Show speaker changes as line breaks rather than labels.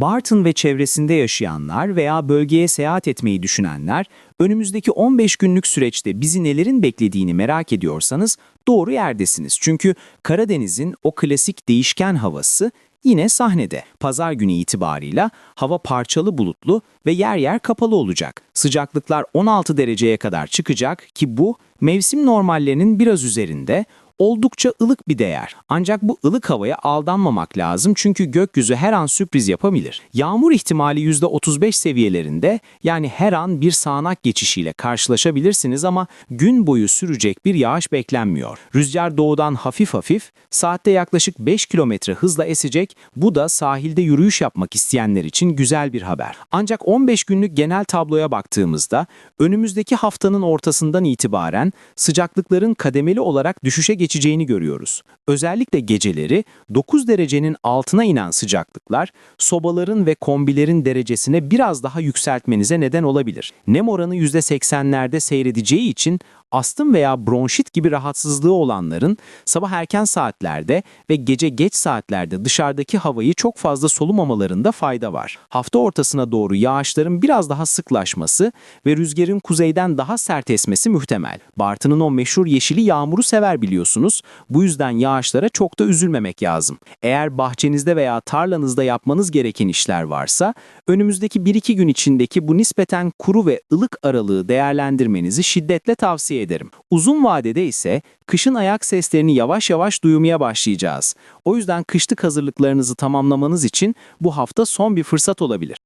Barton ve çevresinde yaşayanlar veya bölgeye seyahat etmeyi düşünenler, önümüzdeki 15 günlük süreçte bizi nelerin beklediğini merak ediyorsanız doğru yerdesiniz. Çünkü Karadeniz'in o klasik değişken havası yine sahnede. Pazar günü itibarıyla hava parçalı bulutlu ve yer yer kapalı olacak. Sıcaklıklar 16 dereceye kadar çıkacak ki bu mevsim normallerinin biraz üzerinde oldukça ılık bir değer. Ancak bu ılık havaya aldanmamak lazım çünkü gökyüzü her an sürpriz yapabilir. Yağmur ihtimali %35 seviyelerinde yani her an bir sağanak geçişiyle karşılaşabilirsiniz ama gün boyu sürecek bir yağış beklenmiyor. Rüzgar doğudan hafif hafif, saatte yaklaşık 5 kilometre hızla esecek. Bu da sahilde yürüyüş yapmak isteyenler için güzel bir haber. Ancak 15 günlük genel tabloya baktığımızda önümüzdeki haftanın ortasından itibaren sıcaklıkların kademeli olarak düşüşe geçeceğini görüyoruz. Özellikle geceleri 9 derecenin altına inen sıcaklıklar sobaların ve kombilerin derecesine biraz daha yükseltmenize neden olabilir. Nem oranı %80'lerde seyredeceği için astım veya bronşit gibi rahatsızlığı olanların sabah erken saatlerde ve gece geç saatlerde dışarıdaki havayı çok fazla solumamalarında fayda var. Hafta ortasına doğru yağışların biraz daha sıklaşması ve rüzgarın kuzeyden daha sert esmesi muhtemel. Bartın'ın o meşhur yeşili yağmuru sever biliyorsunuz. Bu yüzden yağışlara çok da üzülmemek lazım. Eğer bahçenizde veya tarlanızda yapmanız gereken işler varsa, önümüzdeki 1-2 gün içindeki bu nispeten kuru ve ılık aralığı değerlendirmenizi şiddetle tavsiye ederim. Uzun vadede ise kışın ayak seslerini yavaş yavaş duymaya başlayacağız. O yüzden kışlık hazırlıklarınızı tamamlamanız için bu hafta son bir fırsat olabilir.